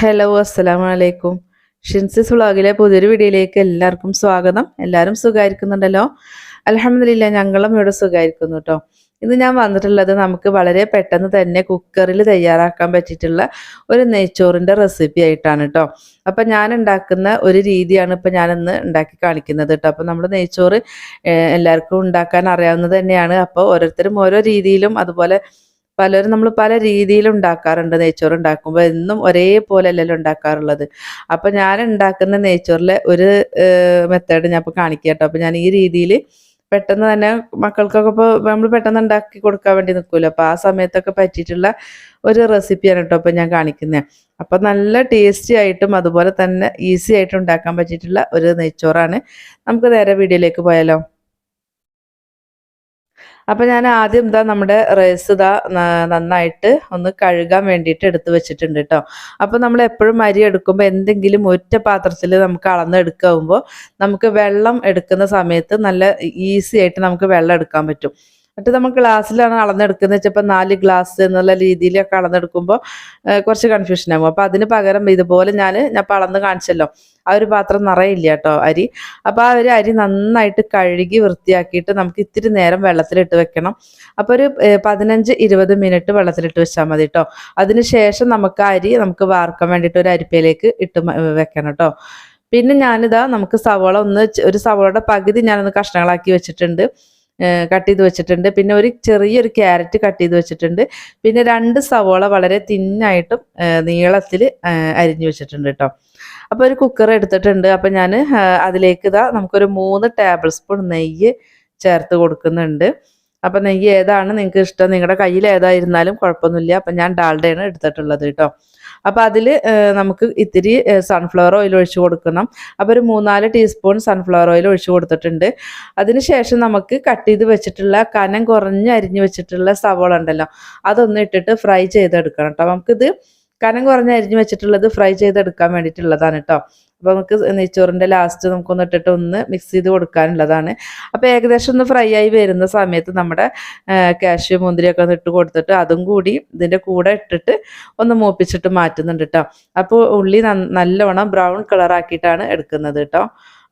Hello അസ്സലാമു അലൈക്കും ഷിൻസിസ് വ്ളോഗിലെ പുതിയൊരു വീഡിയോയിലേക്ക് എല്ലാവർക്കും സ്വാഗതം. എല്ലാവരും സുഖമായിരിക്കുന്നുണ്ടല്ലോ? അലഹമില്ല ഞങ്ങളും ഇവിടെ സുഖമായിരിക്കുന്നു കേട്ടോ. ഇന്ന് ഞാൻ വന്നിട്ടുള്ളത് നമുക്ക് വളരെ പെട്ടെന്ന് തന്നെ കുക്കറിൽ തയ്യാറാക്കാൻ പറ്റിയിട്ടുള്ള ഒരു നെയ്ച്ചോറിന്റെ റെസിപ്പി ആയിട്ടാണ് കേട്ടോ. അപ്പം ഞാൻ ഉണ്ടാക്കുന്ന ഒരു രീതിയാണ് ഇപ്പം ഞാനിന്ന് ഉണ്ടാക്കി കാണിക്കുന്നത് കേട്ടോ. അപ്പം നമ്മൾ നെയ്ച്ചോറ് എല്ലാവർക്കും ഉണ്ടാക്കാൻ അറിയാവുന്നത് തന്നെയാണ്. അപ്പോൾ ഓരോരുത്തരും ഓരോ രീതിയിലും അതുപോലെ പലരും നമ്മൾ പല രീതിയിൽ ഉണ്ടാക്കാറുണ്ട് നെയ്ച്ചോറ് ഉണ്ടാക്കുമ്പോൾ എന്നും ഒരേപോലെ അല്ലല്ലോ ഉണ്ടാക്കാറുള്ളത്. അപ്പം ഞാൻ ഉണ്ടാക്കുന്ന നെയ്ച്ചോറിലെ ഒരു മെത്തേഡ് ഞാൻ ഇപ്പോൾ കാണിക്കാം കേട്ടോ അപ്പം ഞാൻ ഈ രീതിയിൽ പെട്ടെന്ന് തന്നെ മക്കൾക്കൊക്കെ ഇപ്പോൾ നമ്മൾ പെട്ടെന്ന് ഉണ്ടാക്കി കൊടുക്കാൻ വേണ്ടി നിൽക്കുമല്ലോ അപ്പോൾ ആ സമയത്തൊക്കെ പറ്റിയിട്ടുള്ള ഒരു റെസിപ്പിയാണ് കേട്ടോ ഇപ്പം ഞാൻ കാണിക്കുന്നത് അപ്പം നല്ല ടേസ്റ്റി ആയിട്ടും അതുപോലെ തന്നെ ഈസി ആയിട്ടും ഉണ്ടാക്കാൻ പറ്റിയിട്ടുള്ള ഒരു നെയ്ച്ചോറാണ്. നമുക്ക് നേരെ വീഡിയോയിലേക്ക് പോയാലോ? അപ്പം ഞാൻ ആദ്യം ഇതാ നമ്മുടെ റൈസ് ഇതാ നന്നായിട്ട് ഒന്ന് കഴുകാൻ വേണ്ടിയിട്ട് എടുത്ത് വെച്ചിട്ടുണ്ട് കേട്ടോ അപ്പം നമ്മൾ എപ്പോഴും അരി എടുക്കുമ്പോൾ എന്തെങ്കിലും ഒറ്റ പാത്രത്തിൽ നമുക്ക് അളന്നെടുക്കുമ്പോൾ നമുക്ക് വെള്ളം എടുക്കുന്ന സമയത്ത് നല്ല ഈസി ആയിട്ട് നമുക്ക് വെള്ളം എടുക്കാൻ പറ്റും. മറ്റേ നമ്മൾ ഗ്ലാസ്സിലാണ് അളന്നെടുക്കുന്നത്. വെച്ചപ്പോൾ നാല് ഗ്ലാസ് എന്നുള്ള രീതിയിലൊക്കെ അളന്നെടുക്കുമ്പോൾ കുറച്ച് കൺഫ്യൂഷൻ ആകും. അപ്പോൾ അതിന് പകരം ഇതുപോലെ ഞാൻ ഞാൻ അളന്ന് കാണിച്ചല്ലോ. ആ ഒരു പാത്രം നിറയില്ല കേട്ടോ അരി. അപ്പോൾ ആ ഒരു അരി നന്നായിട്ട് കഴുകി വൃത്തിയാക്കിയിട്ട് നമുക്ക് ഇത്തിരി നേരം വെള്ളത്തിലിട്ട് വെക്കണം. അപ്പോൾ ഒരു പതിനഞ്ച് ഇരുപത് മിനിറ്റ് വെള്ളത്തിലിട്ട് വെച്ചാൽ മതി കേട്ടോ. അതിനുശേഷം നമുക്ക് അരി നമുക്ക് വാർക്കാൻ വേണ്ടിയിട്ട് ഒരു അരിപ്പയിലേക്ക് ഇട്ട് വെക്കണം കേട്ടോ. പിന്നെ ഞാനിതാ നമുക്ക് സവോള ഒന്ന് ഒരു സവോളയുടെ പകുതി ഞാനൊന്ന് കഷ്ണങ്ങളാക്കി വെച്ചിട്ടുണ്ട്. കട്ട് ചെയ്ത് വെച്ചിട്ടുണ്ട്. പിന്നെ ഒരു ചെറിയൊരു ക്യാരറ്റ് കട്ട് ചെയ്ത് വെച്ചിട്ടുണ്ട്. പിന്നെ രണ്ട് സവോള വളരെ തിന്നായിട്ടും നീളത്തിൽ അരിഞ്ഞു വെച്ചിട്ടുണ്ട് കേട്ടോ അപ്പോൾ ഒരു കുക്കർ എടുത്തിട്ടുണ്ട്. അപ്പോൾ ഞാൻ അതിലേക്ക് ഇതാ നമുക്കൊരു മൂന്ന് ടേബിൾ സ്പൂൺ നെയ്യ് ചേർത്ത് കൊടുക്കുന്നുണ്ട്. അപ്പം നെയ്യ് ഏതാണ് നിങ്ങൾക്ക് ഇഷ്ടം? നിങ്ങളുടെ കയ്യിൽ ഏതായിരുന്നാലും കുഴപ്പമൊന്നുമില്ല. അപ്പം ഞാൻ ഡാൽഡയാണ് എടുത്തിട്ടുള്ളത് കേട്ടോ അപ്പോൾ അതിൽ നമുക്ക് ഇത്തിരി സൺഫ്ലവർ ഓയിൽ ഒഴിച്ച് കൊടുക്കണം. അപ്പോൾ ഒരു മൂന്നാൽ ടീസ്പൂൺ സൺഫ്ലവർ ഓയിൽ ഒഴിച്ച് കൊടുത്തിട്ടുണ്ട്. അതിനുശേഷം നമുക്ക് കട്ട് ചെയ്ത് വെച്ചിട്ടുള്ള കനം കുറഞ്ഞ് അരിഞ്ഞ് വെച്ചിട്ടുള്ള സവോള ഉണ്ടല്ലോ അതൊന്ന് ഇട്ടിട്ട് ഫ്രൈ ചെയ്തെടുക്കണം കേട്ടോ നമുക്കിത് കനം കുറഞ്ഞ് അരിഞ്ഞ് വെച്ചിട്ടുള്ളത് ഫ്രൈ ചെയ്തെടുക്കാൻ വേണ്ടിയിട്ടുള്ളതാണ് കേട്ടോ അപ്പോൾ നമുക്ക് നെയ്ച്ചോറിന്റെ ലാസ്റ്റ് നമുക്കൊന്ന് ഇട്ടിട്ട് ഒന്ന് മിക്സ് ചെയ്ത് കൊടുക്കാനുള്ളതാണ്. അപ്പോൾ ഏകദേശം ഒന്ന് ഫ്രൈ ആയി വരുന്ന സമയത്ത് നമ്മുടെ കാഷ്യൂ മുന്തിരിയൊക്കെ ഒന്ന് ഇട്ട് കൊടുത്തിട്ട് അതും കൂടി ഇതിന്റെ കൂടെ ഇട്ടിട്ട് ഒന്ന് മൂപ്പിച്ചിട്ട് മാറ്റുന്നുണ്ട് കേട്ടോ അപ്പോൾ ഉള്ളി നല്ലവണ്ണം ബ്രൗൺ കളർ ആക്കിയിട്ടാണ് എടുക്കുന്നത് കേട്ടോ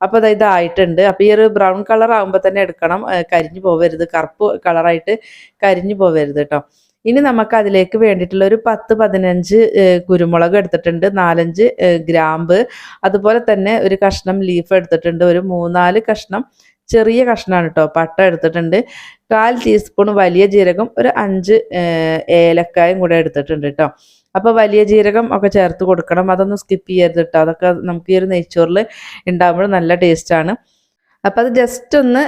അപ്പോൾ അതായത് ഇതായിട്ടുണ്ട്. അപ്പോൾ ഈ ഒരു ബ്രൗൺ കളർ ആകുമ്പോൾ തന്നെ എടുക്കണം. കരിഞ്ഞു പോവരുത്. കറുപ്പ് കളറായിട്ട് കരിഞ്ഞു പോവരുത് കേട്ടോ ഇനി നമുക്ക് അതിലേക്ക് വേണ്ടിയിട്ടുള്ള ഒരു പത്ത് പതിനഞ്ച് കുരുമുളക് എടുത്തിട്ടുണ്ട് നാലഞ്ച് ഗ്രാമ്പ്. അതുപോലെ തന്നെ ഒരു കഷ്ണം ലീഫ് എടുത്തിട്ടുണ്ട് ഒരു മൂന്നാൽ കഷ്ണം ചെറിയ കഷ്ണമാണ് കേട്ടോ പട്ട എടുത്തിട്ടുണ്ട്. കാൽ ടീസ്പൂൺ വലിയ ജീരകം ഒരു അഞ്ച് ഏലക്കായും കൂടെ എടുത്തിട്ടുണ്ട് കേട്ടോ അപ്പോൾ വലിയ ജീരകം ഒക്കെ ചേർത്ത് കൊടുക്കണം അതൊന്നും സ്കിപ്പ് ചെയ്യരുത് കേട്ടോ അതൊക്കെ നമുക്ക് ഈ ഒരു നെയ്ച്ചോറിൽ ഉണ്ടാകുമ്പോൾ നല്ല ടേസ്റ്റാണ് അപ്പോൾ അത് ജസ്റ്റ് ഒന്ന്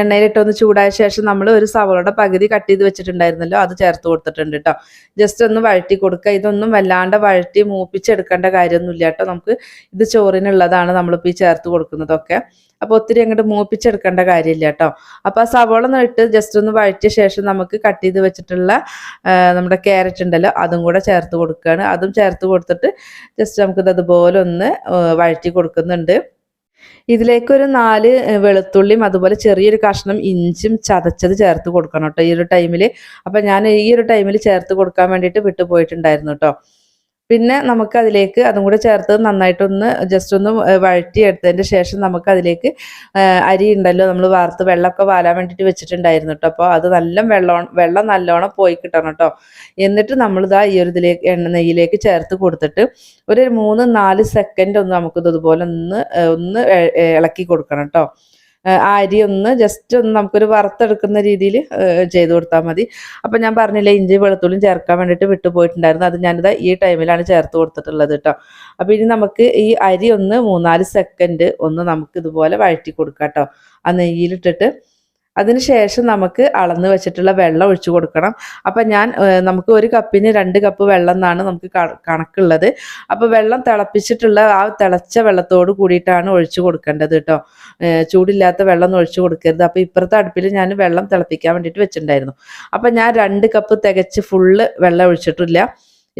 എണ്ണയിലിട്ടൊന്ന് ചൂടായ ശേഷം നമ്മൾ ഒരു സവളയുടെ പകുതി കട്ട് ചെയ്ത് വെച്ചിട്ടുണ്ടായിരുന്നല്ലോ അത് ചേർത്ത് കൊടുത്തിട്ടുണ്ട് കേട്ടോ ജസ്റ്റ് ഒന്ന് വഴറ്റി കൊടുക്കുക ഇതൊന്നും വല്ലാണ്ട് വഴറ്റി മൂപ്പിച്ചെടുക്കേണ്ട കാര്യമൊന്നുമില്ല കേട്ടോ നമുക്ക് ഇത് ചോറിനുള്ളതാണ് നമ്മളിപ്പോൾ ഈ ചേർത്ത് കൊടുക്കുന്നതൊക്കെ. അപ്പോൾ ഒത്തിരി അങ്ങോട്ട് മൂപ്പിച്ചെടുക്കേണ്ട കാര്യമില്ല കേട്ടോ അപ്പോൾ ആ സവോള ഇട്ട് ജസ്റ്റ് ഒന്ന് വഴറ്റിയ ശേഷം നമുക്ക് കട്ട് ചെയ്ത് വെച്ചിട്ടുള്ള നമ്മുടെ ക്യാരറ്റ് ഉണ്ടല്ലോ അതും കൂടെ ചേർത്ത് കൊടുക്കുകയാണ് അതും ചേർത്ത് കൊടുത്തിട്ട് ജസ്റ്റ് നമുക്കിത് അതുപോലെ ഒന്ന് വഴറ്റി കൊടുക്കുന്നുണ്ട്. ഇതിലേക്ക് ഒരു നാല് വെളുത്തുള്ളിയും അതുപോലെ ചെറിയൊരു കഷ്ണം ഇഞ്ചും ചതച്ചത് ചേർത്ത് കൊടുക്കണം കേട്ടോ ഈ ഒരു ടൈമിൽ അപ്പം ഞാൻ ഈ ഒരു ടൈമിൽ ചേർത്ത് കൊടുക്കാൻ വേണ്ടിയിട്ട് വിട്ടുപോയിട്ടുണ്ടായിരുന്നു കേട്ടോ. പിന്നെ നമുക്ക് അതിലേക്ക് അതും കൂടെ ചേർത്ത് നന്നായിട്ടൊന്ന് ജസ്റ്റ് ഒന്ന് വഴറ്റിയെടുത്തതിന്റെ ശേഷം നമുക്ക് അതിലേക്ക് അരി ഉണ്ടല്ലോ നമ്മൾ വാർത്ത് വെള്ളമൊക്കെ വാലാൻ വേണ്ടിയിട്ട് വെച്ചിട്ടുണ്ടായിരുന്നു കേട്ടോ അപ്പോൾ അത് നല്ല വെള്ളം വെള്ളം നല്ലോണം പോയി കിട്ടണം കേട്ടോ എന്നിട്ട് നമ്മളിതാ ഈ ഒരു ഇതിലേക്ക് എണ്ണ നെയ്യിലേക്ക് ചേർത്ത് കൊടുത്തിട്ട് ഒരു മൂന്ന് നാല് സെക്കൻഡ് ഒന്ന് നമുക്കിത് ഇതുപോലെ ഒന്ന് ഒന്ന് ഇളക്കി കൊടുക്കണം കേട്ടോ ആ അരി ഒന്ന് ജസ്റ്റ് ഒന്ന് നമുക്കൊരു വറുത്തെടുക്കുന്ന രീതിയിൽ ചെയ്ത് കൊടുത്താൽ മതി. അപ്പം ഞാൻ പറഞ്ഞില്ല ഇഞ്ചി വെളുത്തുള്ളിയും ചേർക്കാൻ വേണ്ടിയിട്ട് വിട്ടുപോയിട്ടുണ്ടായിരുന്നു. അത് ഞാനിത് ഈ ടൈമിലാണ് ചേർത്ത് കൊടുത്തിട്ടുള്ളത് കേട്ടോ അപ്പോൾ ഇനി നമുക്ക് ഈ അരി ഒന്ന് മൂന്നാൽ സെക്കൻഡ് ഒന്ന് നമുക്ക് ഇതുപോലെ വഴറ്റി കൊടുക്കാം കേട്ടോ ആ നെയ്യിലിട്ടിട്ട് അതിന് ശേഷം നമുക്ക് അളന്ന് വെച്ചിട്ടുള്ള വെള്ളം ഒഴിച്ചു കൊടുക്കണം. അപ്പം ഞാൻ നമുക്ക് ഒരു കപ്പിന് രണ്ട് കപ്പ് വെള്ളം എന്നാണ് നമുക്ക് കണക്കുള്ളത്. അപ്പോൾ വെള്ളം തിളപ്പിച്ചിട്ടുള്ള ആ തിളച്ച വെള്ളത്തോട് കൂടിയിട്ടാണ് ഒഴിച്ചു കൊടുക്കേണ്ടത് കേട്ടോ. ചൂടില്ലാത്ത വെള്ളം ഒന്നും ഒഴിച്ചു കൊടുക്കരുത്. അപ്പോൾ ഇപ്പുറത്തെ അടുപ്പിൽ ഞാൻ വെള്ളം തിളപ്പിക്കാൻ വേണ്ടിയിട്ട് വെച്ചിട്ടുണ്ടായിരുന്നു. അപ്പം ഞാൻ രണ്ട് കപ്പ് തികച്ച് ഫുള്ള് വെള്ളം ഒഴിച്ചിട്ടില്ല.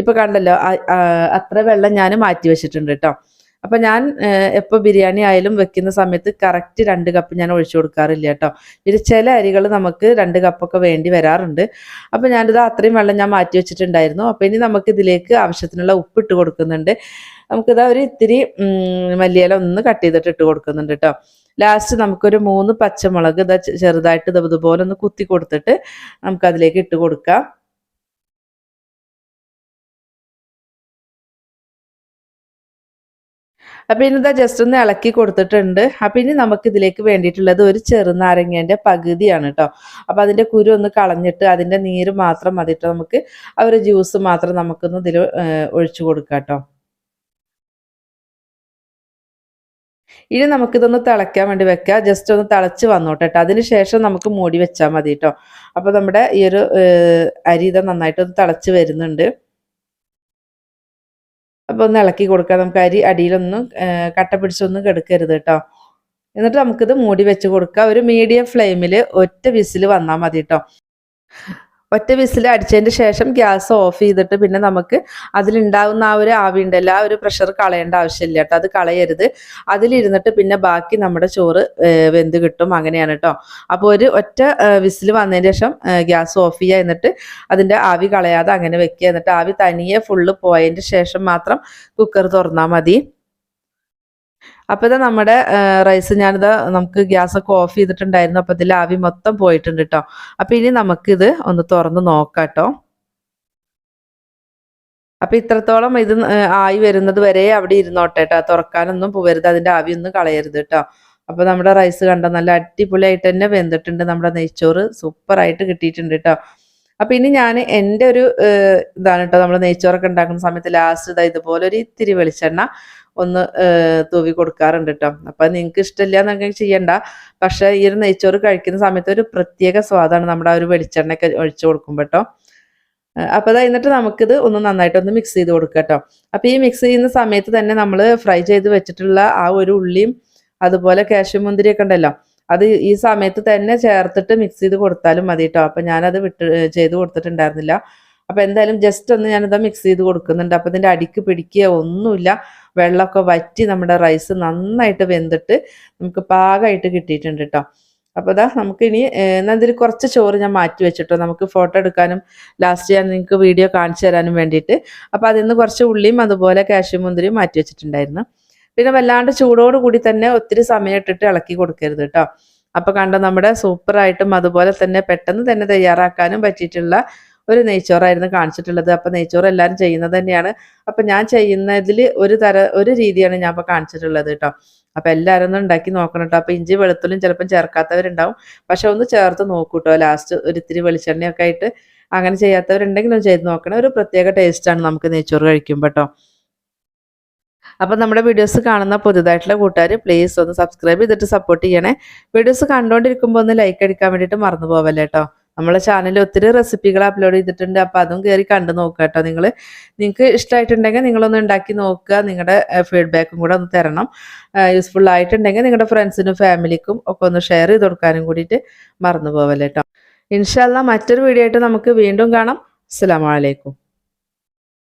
ഇപ്പം കണ്ടല്ലോ അത്ര വെള്ളം ഞാൻ മാറ്റി വെച്ചിട്ടുണ്ട് കേട്ടോ. അപ്പം ഞാൻ എപ്പോൾ ബിരിയാണി ആയാലും വെക്കുന്ന സമയത്ത് കറക്റ്റ് രണ്ട് കപ്പ് ഞാൻ ഒഴിച്ചു കൊടുക്കാറില്ല കേട്ടോ. ഇത് ചില അരികൾ നമുക്ക് രണ്ട് കപ്പൊക്കെ വേണ്ടി വരാറുണ്ട്. അപ്പോൾ ഞാനിത് അത്രയും വെള്ളം ഞാൻ മാറ്റി വെച്ചിട്ടുണ്ടായിരുന്നു. അപ്പോൾ ഇനി നമുക്ക് ഇതിലേക്ക് ആവശ്യത്തിനുള്ള ഉപ്പ് ഇട്ട് കൊടുക്കുന്നുണ്ട്. നമുക്കിതാ ഒരു ഇത്തിരി മല്ലിയില ഒന്ന് കട്ട് ചെയ്തിട്ട് ഇട്ട് കൊടുക്കുന്നുണ്ട് കേട്ടോ. ലാസ്റ്റ് നമുക്കൊരു മൂന്ന് പച്ചമുളക് ഇതാ ചെറുതായിട്ട് ഇതുപോലെ ഒന്ന് കുത്തി കൊടുത്തിട്ട് നമുക്കതിലേക്ക് ഇട്ട് കൊടുക്കാം. അപ്പൊ ഇനി ഇതാ ജസ്റ്റ് ഒന്ന് ഇളക്കി കൊടുത്തിട്ടുണ്ട്. അപ്പൊ ഇനി നമുക്ക് ഇതിലേക്ക് വേണ്ടിയിട്ടുള്ളത് ഒരു ചെറുനാരങ്ങേന്റെ പകുതിയാണ് കേട്ടോ അപ്പൊ അതിന്റെ കുരു ഒന്ന് കളഞ്ഞിട്ട് അതിന്റെ നീര് മാത്രം മതിട്ടോ നമുക്ക്. ആ ഒരു ജ്യൂസ് മാത്രം നമുക്കൊന്ന് ഇതിൽ ഒഴിച്ചു കൊടുക്കാം കേട്ടോ ഇനി നമുക്കിതൊന്ന് തിളയ്ക്കാൻ വേണ്ടി വെക്കാം. ജസ്റ്റ് ഒന്ന് തിളച്ച് വന്നോട്ടെ കേട്ടോ അതിന് ശേഷം നമുക്ക് മൂടി വെച്ചാൽ മതി കേട്ടോ അപ്പോൾ നമ്മുടെ ഈ ഒരു അരി ഇത് നന്നായിട്ടൊന്ന് തിളച്ച് വരുന്നുണ്ട്. അപ്പോൾ ഒന്ന് ഇളക്കി കൊടുക്കുക നമുക്ക് അരി അടിയിലൊന്നും കട്ട പിടിച്ചൊന്നും കെടുക്കരുത് കേട്ടോ. എന്നിട്ട് നമുക്കിത് മൂടി വെച്ച് കൊടുക്കുക ഒരു മീഡിയം ഫ്ലെയിമിൽ ഒറ്റ വിസിൽ വന്നാൽ മതി കേട്ടോ. ഒറ്റ വിസിൽ അടിച്ചതിന് ശേഷം ഗ്യാസ് ഓഫ് ചെയ്തിട്ട് പിന്നെ നമുക്ക് അതിലുണ്ടാകുന്ന ആ ഒരു ആവി ആ ഒരു പ്രഷർ കളയേണ്ട ആവശ്യമില്ല കേട്ടോ. അത് കളയരുത്. അതിലിരുന്നിട്ട് പിന്നെ ബാക്കി നമ്മുടെ ചോറ് വെന്ത് കിട്ടും. അങ്ങനെയാണ് കേട്ടോ. അപ്പോൾ ഒരു ഒറ്റ വിസിൽ വന്നതിന് ശേഷം ഗ്യാസ് ഓഫ് ചെയ്യുക എന്നിട്ട് അതിന്റെ ആവി കളയാതെ അങ്ങനെ വെക്കുക. എന്നിട്ട് ആവി തനിയെ ഫുള്ള് പോയതിന്റെ ശേഷം മാത്രം കുക്കർ തുറന്നാൽ മതി. അപ്പോൾ നമ്മുടെ റൈസ് ഞാനിത് നമുക്ക് ഗ്യാസ് ഒക്കെ ഓഫ് ചെയ്തിട്ടുണ്ടായിരുന്നു. അപ്പോൾ ഇതിൽ ആവി മൊത്തം പോയിട്ടുണ്ട് കേട്ടോ അപ്പോൾ ഇനി നമുക്കിത് ഒന്ന് തുറന്ന് നോക്കാം കേട്ടോ അപ്പം ഇത്രത്തോളം ഇത് ആയി വരുന്നത് വരെ അവിടെ ഇരുന്നോട്ടെ കേട്ടോ തുറക്കാനൊന്നും പോവരുത്. അതിന്റെ ആവിയൊന്നും കളയരുത് കേട്ടോ അപ്പോൾ നമ്മുടെ റൈസ് കണ്ടോ നല്ല അടിപൊളിയായിട്ട് തന്നെ വെന്തിട്ടുണ്ട്. നമ്മുടെ നെയ്ച്ചോറ് സൂപ്പറായിട്ട് കിട്ടിയിട്ടുണ്ട് കേട്ടോ അപ്പൊ ഇനി ഞാൻ എന്റെ ഒരു ഇതാണ് കേട്ടോ നമ്മൾ നെയ്ച്ചോറൊക്കെ ഉണ്ടാക്കുന്ന സമയത്ത് ലാസ്റ്റ് ഇതാ ഇതുപോലെ ഒരു ഇത്തിരി വെളിച്ചെണ്ണ ഒന്ന് തൂവി കൊടുക്കാറുണ്ട് കേട്ടോ അപ്പൊ നിങ്ങൾക്ക് ഇഷ്ടമില്ല എന്നൊക്കെ ചെയ്യണ്ട. പക്ഷെ ഈ ഒരു നെയ്ച്ചോറ് കഴിക്കുന്ന സമയത്ത് ഒരു പ്രത്യേക സ്വാദാണ് നമ്മുടെ ആ ഒരു വെളിച്ചെണ്ണയൊക്കെ ഒഴിച്ചു കൊടുക്കുമ്പോൾ കേട്ടോ അപ്പോൾ അത് എന്നിട്ട് നമുക്കിത് ഒന്ന് നന്നായിട്ടൊന്ന് മിക്സ് ചെയ്ത് കൊടുക്കുക കേട്ടോ അപ്പോൾ ഈ മിക്സ് ചെയ്യുന്ന സമയത്ത് തന്നെ നമ്മൾ ഫ്രൈ ചെയ്ത് വെച്ചിട്ടുള്ള ആ ഒരു ഉള്ളിയും അതുപോലെ കാഷ്യൂ മുന്തിരിയൊക്കെ ഉണ്ടല്ലോ അത് ഈ സമയത്ത് തന്നെ ചേർത്തിട്ട് മിക്സ് ചെയ്ത് കൊടുത്താലും മതി കേട്ടോ അപ്പം ഞാനത് വിട്ട് ചെയ്ത് കൊടുത്തിട്ടുണ്ടായിരുന്നില്ല. അപ്പോൾ എന്തായാലും ജസ്റ്റ് ഒന്ന് ഞാനിത് മിക്സ് ചെയ്ത് കൊടുക്കുന്നുണ്ട്. അപ്പോൾ ഇതിന്റെ അടിക്ക് പിടിക്കുക ഒന്നുമില്ല. വെള്ളമൊക്കെ വറ്റി നമ്മുടെ റൈസ് നന്നായിട്ട് വെന്തിട്ട് നമുക്ക് പാകമായിട്ട് കിട്ടിയിട്ടുണ്ട് കേട്ടോ അപ്പോൾ അതാ നമുക്കിനി എന്നാൽ ഇതിൽ കുറച്ച് ചോറ് ഞാൻ മാറ്റി വെച്ചിട്ടോ. നമുക്ക് ഫോട്ടോ എടുക്കാനും ലാസ്റ്റ് ഞാൻ നിങ്ങൾക്ക് വീഡിയോ കാണിച്ചു തരാനും വേണ്ടിയിട്ട്. അപ്പോൾ അതിൽ നിന്ന് കുറച്ച് ഉള്ളിയും അതുപോലെ കാഷ്യൂ മുന്തിരിയും മാറ്റി വെച്ചിട്ടുണ്ടായിരുന്നു. പിന്നെ വല്ലാണ്ട് ചൂടോട് കൂടി തന്നെ ഒത്തിരി സമയം ഇട്ടിട്ട് ഇളക്കി കൊടുക്കരുത് കേട്ടോ അപ്പോൾ കണ്ട നമ്മുടെ സൂപ്പറായിട്ടും അതുപോലെ തന്നെ പെട്ടെന്ന് തന്നെ തയ്യാറാക്കാനും പറ്റിയിട്ടുള്ള ഒരു നെയ്ച്ചോറായിരുന്നു കാണിച്ചിട്ടുള്ളത്. അപ്പം നെയ്ച്ചോറ് എല്ലാവരും ചെയ്യുന്നത് തന്നെയാണ്. അപ്പം ഞാൻ ചെയ്യുന്നതിൽ ഒരു തര ഒരു രീതിയാണ് ഞാൻ ഇപ്പോൾ കാണിച്ചിട്ടുള്ളത് കേട്ടോ അപ്പം എല്ലാവരും ഒന്ന് ഉണ്ടാക്കി നോക്കണം കേട്ടോ അപ്പം ഇഞ്ചി വെളുത്തുള്ളിയും ചിലപ്പം ചേർക്കാത്തവരുണ്ടാവും. പക്ഷെ ഒന്ന് ചേർത്ത് നോക്കൂ കേട്ടോ ലാസ്റ്റ് ഒരു ഇത്തിരി വെളിച്ചെണ്ണയൊക്കെ ആയിട്ട് അങ്ങനെ ഒന്ന് ചെയ്ത് നോക്കണം. ഒരു പ്രത്യേക ടേസ്റ്റാണ് നമുക്ക് നെയ്ച്ചോറ് കഴിക്കുമ്പോൾ കേട്ടോ അപ്പം നമ്മുടെ വീഡിയോസ് കാണുന്ന പുതുതായിട്ടുള്ള കൂട്ടുകാർ പ്ലീസ് ഒന്ന് സബ്സ്ക്രൈബ് ചെയ്തിട്ട് സപ്പോർട്ട് ചെയ്യണേ. വീഡിയോസ് കണ്ടുകൊണ്ടിരിക്കുമ്പോൾ ഒന്ന് ലൈക്ക് അടിക്കാൻ വേണ്ടിയിട്ട് മറന്നു പോവല്ലേ കേട്ടോ നമ്മളെ ചാനലിൽ ഒത്തിരി റെസിപ്പികൾ അപ്ലോഡ് ചെയ്തിട്ടുണ്ട്. അപ്പോൾ അതും കയറി കണ്ടു നോക്കുക കേട്ടോ നിങ്ങൾ നിങ്ങൾക്ക് ഇഷ്ടമായിട്ടുണ്ടെങ്കിൽ നിങ്ങളൊന്ന് ഉണ്ടാക്കി നോക്കുക. നിങ്ങളുടെ ഫീഡ്ബാക്കും കൂടെ ഒന്ന് തരണം. യൂസ്ഫുൾ ആയിട്ടുണ്ടെങ്കിൽ നിങ്ങളുടെ ഫ്രണ്ട്സിനും ഫാമിലിക്കും ഒക്കെ ഒന്ന് ഷെയർ ചെയ്ത് കൊടുക്കാനും കൂടിയിട്ട് മറന്നു പോവല്ലേ കേട്ടോ ഇൻഷാല്ല മറ്റൊരു വീഡിയോ ആയിട്ട് നമുക്ക് വീണ്ടും കാണാം. അസ്സാം വലൈക്കും